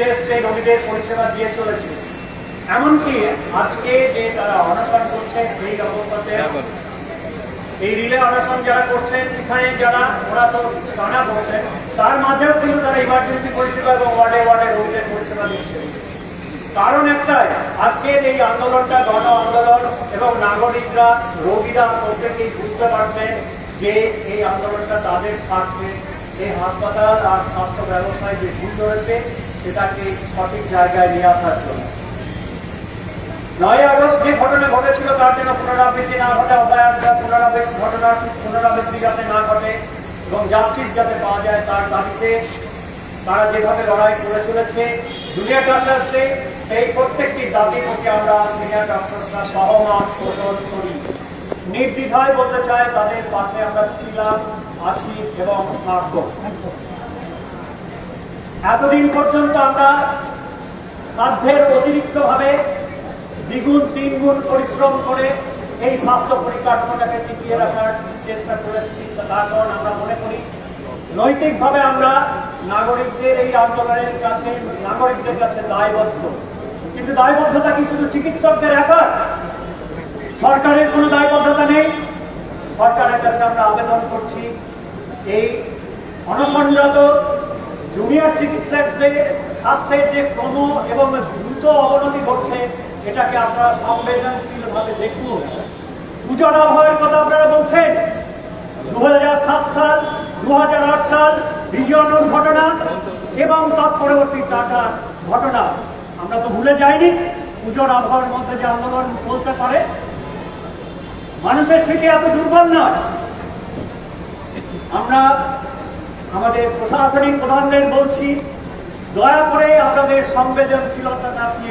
বিদেশ যে রোগীদের পরিষেবা দিয়ে চলেছে, এমনকি আজকে যে তারা অনশন করছে, সেই অবস্থাতে এই রিলে অনশন যারা করছেন এখানে যারা, ওরা তো টানা করছেন তার মাঝেও কিন্তু তারা ইমার্জেন্সি পরিষেবা এবং ওয়ার্ডে ওয়ার্ডে রোগীদের পরিষেবা দিচ্ছে। কারণ একটাই, আজকের এই আন্দোলনটা গণ আন্দোলন এবং নাগরিকরা, রোগীরা প্রত্যেকেই বুঝতে পারছে যে এই আন্দোলনটা তাদের স্বার্থে। এই হাসপাতাল আর স্বাস্থ্য ব্যবস্থায় যে ভুল রয়েছে সেটাকে সঠিক জায়গায় নিয়ে আসার জন্য। নয় আগস্ট যে ঘটনা ঘটেছিল, তার জন্য পুনরাবৃত্তি না ঘটে অপায়ার পুনরাবৃত্তি ঘটনার পুনরাবৃত্তি যাতে না ঘটে এবং জাস্টিস যাতে পাওয়া যায় তার দাবিতে তারা যেভাবে লড়াই করে চলেছে জুনিয়র ডক্টরসে সেই প্রত্যেকটি দাবির প্রতি আমরা সিনিয়র ডক্টরসরা সহমত পোষণ করি। নির্দ্বিধায় বলতে চাই, তাদের পাশে আমরা ছিলাম, আছি এবং থাকব। এতদিন পর্যন্ত আমরা সাধ্যের অতিরিক্ত ভাবে দ্বিগুণ, তিনগুণ পরিশ্রম করে এই স্বাস্থ্য পরিকাঠামোটাকে টিকিয়ে রাখার চেষ্টা করেছি। তার কারণ আমরা মনে করি, নৈতিকভাবে আমরা নাগরিকদের এই আন্দোলনের কাছে, নাগরিকদের কাছে দায়বদ্ধ। কিন্তু দায়বদ্ধতা কি শুধু চিকিৎসকদের একা সরকারের কোনো দায়বদ্ধতা নেই। সরকারের কাছে আমরা আবেদন করছি, এই অনসনরত জুনিয়র চিকিৎসকদের স্বাস্থ্যের যে ক্রম এবং দ্রুত অবনতি ঘটছে, এটাকে আপনারা সংবেদনশীল ভাবে দেখুন। পুজোর আবহাওয়ার কথা আপনারা বলছেন। দুহাজার সাত সাল, দুহাজার আট সাল ভিজনের ঘটনা এবং তৎপরবর্তী টাটার ঘটনা। আমরা তো ভুলে যাইনি পুজোর আবহাওয়ার মধ্যে যে আন্দোলন চলতে পারে, মানুষের স্মৃতি এত দুর্বল নয়। আমরা আমাদের প্রশাসনিক প্রধানদের বলছি, দয়া করে আপনাদের সংবেদনশীলতা আপনি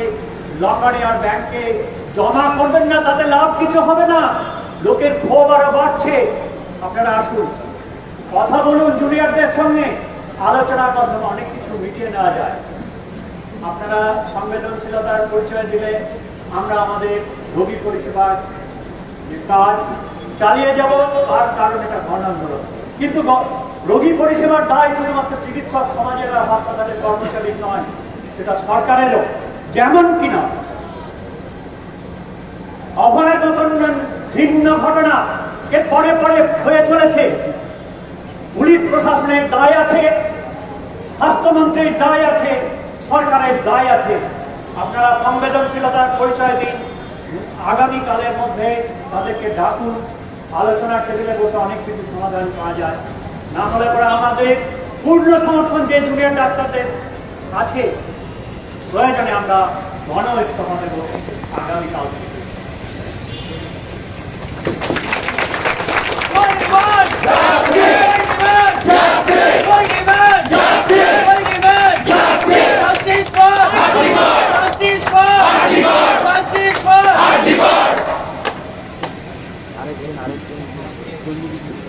লকারে আর ব্যাংকে জমা করবেন না, তাতে লাভ কিছু হবে না। লোকের ক্ষোভ আরও বাড়ছে। আপনারা আসুন। কথা বলুন জুনিয়রদের সঙ্গে। আলোচনার মাধ্যমে অনেক কিছু মিটিয়ে নেওয়া যায়। আপনারা সংবেদনশীলতার পরিচয় দিলে আমরা আমাদের রোগী পরিষেবার কাজ চালিয়ে যাব আর কারণ এটা গণ কিন্তু রোগী পরিষেবার দায় শুধুমাত্র চিকিৎসক সমাজের আর হাসপাতালের কর্মচারীর নয়, সেটা সরকারেরও। যেমন কিনা মতন ভিন্ন ঘটনা এর পরে পরে হয়ে চলেছে, পুলিশ প্রশাসনের দায় আছে, স্বাস্থ্যমন্ত্রীর দায় আছে, সরকারের দায় আছে। আপনারা সংবেদনশীলতার পরিচয় দিন। আগামীকালের মধ্যে তাদেরকে ডাকুন। আলোচনার টেবিলে বসে অনেক কিছু সমাধান পাওয়া যায়। না হলে পরে আমাদের পূর্ণ সমর্থন যে জুনিয়র ডাক্তারদের আছে প্রয়োজনে আমরা গণ ইস্তফা দেব আগামীকাল থেকে। We,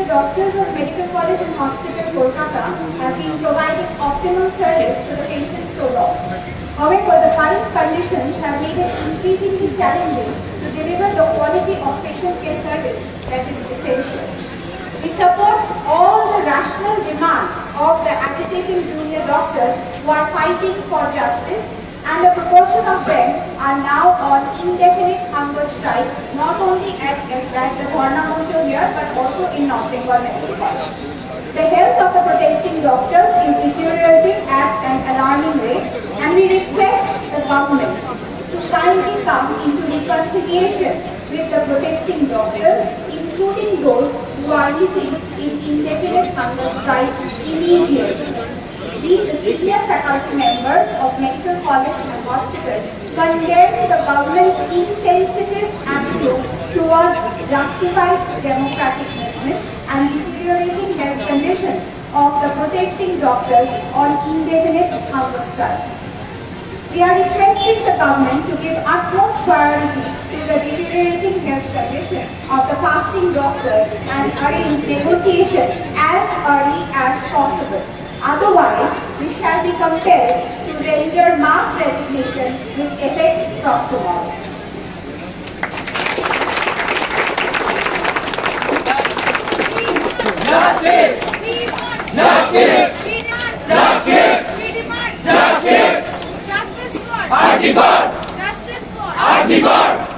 the doctors of Medical College and Hospital, Kolkata, have been providing optimal service to the patients so long. However, the current conditions have made it increasingly challenging to deliver the quality of doctors who are fighting for justice and a proportion of them are now on indefinite hunger strike, not only at, at the Dharna Mocha here, but also in North Bengal The health of the protesting doctors is deteriorating at an alarming rate, and we request the government to kindly come into reconciliation with the protesting doctors, including those who are sitting in indefinite hunger strike immediately. The senior faculty members of Medical College and Hospital, condemn the government's insensitive attitude towards justified democratic movement and deteriorating health conditions of the protesting doctors on indefinite hunger strike. We are requesting the government to give utmost priority to the deteriorating health condition of the fasting doctors and arrange negotiation as early as possible. Otherwise, we shall be compelled to render mass resignation with effect from tomorrow. Justice! Justice! Justice! Justice! Justice for! Article! Justice for! Article!